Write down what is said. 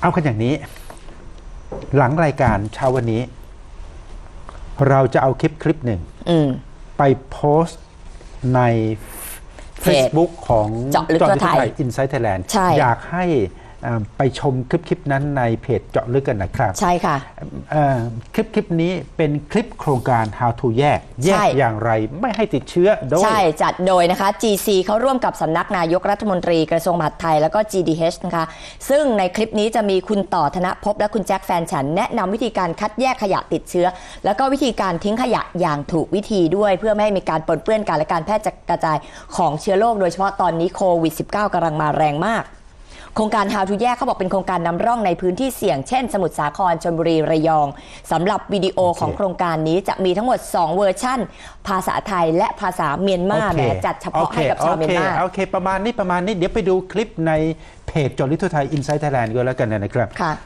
เอากันอย่างนี้ หลังรายการเช้าวันนี้ เราจะเอาคลิปคลิปหนึ่งอืม ไปโพสต์ในเพจ Facebook ของเจาะลึกทั่วไทย อินไซต์ไทยแลนด์ ใช่ อยากให้อ่า ไปชมคลิปคลิปนั้นในเพจเจาะลึกกันนะครับ ใช่ค่ะเอ่อคลิปคลิปนี้เป็นคลิปโครงการ How to แยก แยกใช่อย่างไรไม่ให้ติดเชื้อโดย ใช่ จัดโดยนะคะ GC เขาร่วมกับสำนักนายกรัฐมนตรีกระทรวงมหาดไทย แล้วก็ GDH นะคะ ซึ่งในคลิปนี้จะมีคุณต่อธนภพและคุณแจ็คแฟนฉัน แนะนำวิธีการคัดแยกขยะติดเชื้อ แล้วก็วิธีการทิ้งขยะอย่างถูกวิธีด้วย เพื่อไม่ให้มีการปนเปื้อนกันและการแพร่กระจายของเชื้อโรคโดยเฉพาะตอนนี้โควิด -19 กำลังมาแรงมาก โครงการ How to แยกเขาบอกเป็นโครงการนำร่องในพื้นที่เสี่ยงเช่น สมุทรสาครชลบุรีระยองสำหรับวิดีโอของโครงการนี้จะมีทั้งหมด 2 เวอร์ชั่น ภาษาไทยและภาษาเมียนมาแหมจัดเฉพาะให้กับชาวเมียนมาโอเคโอเคประมาณนี้ประมาณนี้เดี๋ยวไปดูคลิปในเพจเจอลิทุไทยอินไซต์ไทยแลนด์ก็แล้วกันนะครับค่ะ